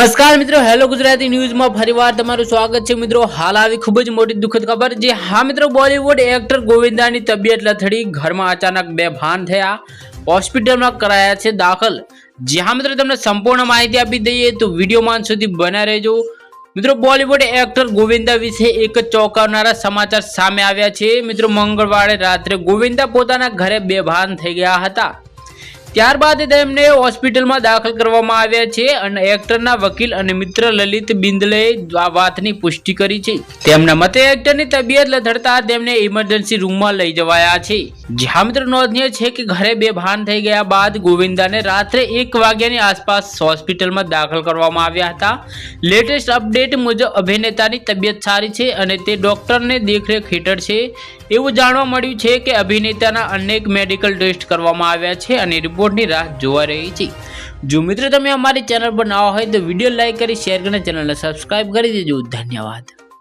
નમસ્કાર મિત્રો, હેલો ગુજરાતી ન્યૂઝમાં ફરીવાર તમારું સ્વાગત છે. મિત્રો, હાલ આવી ખૂબ જ મોટી દુઃખદ ખબર જે હા મિત્રો, બોલિવૂડ એક્ટર ગોવિંદાની તબિયત લથડી, ઘરમાં અચાનક બેભાન થયા, હોસ્પિટલમાં કરાયા છે દાખલ. જ્યાં મિત્રો, તમને સંપૂર્ણ માહિતી આપી દઈએ તો વિડીયોમાં સુધી બના રહેજો. મિત્રો, બોલિવૂડ એક્ટર ગોવિંદા વિશે એક જ ચોંકાવનારા સમાચાર સામે આવ્યા છે. મિત્રો, મંગળવારે રાત્રે ગોવિંદા પોતાના ઘરે બેભાન થઈ ગયા હતા. ત્યારબાદ તેમને હોસ્પિટલમાં દાખલ કરવામાં આવ્યા છે અને એક્ટરના વકીલ અને મિત્ર લલિત બિંદલે આ વાતની પુષ્ટિ કરી છે. તેમના મતે એક્ટરની તબિયત લથડતા તેમને ઇમરજન્સી રૂમમાં લઈ જવાયા છે. જ્યાં મિત્ર નોંધનીય છે કે ઘરે બેભાન થઈ ગયા બાદ ગોવિંદાને રાત્રે એક વાગ્યાની આસપાસ હોસ્પિટલમાં દાખલ કરવામાં આવ્યા હતા. લેટેસ્ટ અપડેટ મુજબ અભિનેતાની તબિયત સારી છે અને તે ડોક્ટરને દેખરેખ હેઠળ છે. એવું જાણવા મળ્યું છે કે અભિનેતાના અનેક મેડિકલ ટેસ્ટ કરવામાં આવ્યા છે અને રિપોર્ટની રાહ જોવા રહી છે. જો મિત્રો તમે અમારી ચેનલ પર નવા હોય તો વીડિયો લાઇક કરી, શેર કરીને ચેનલને સબસ્ક્રાઇબ કરી દેજો. ધન્યવાદ.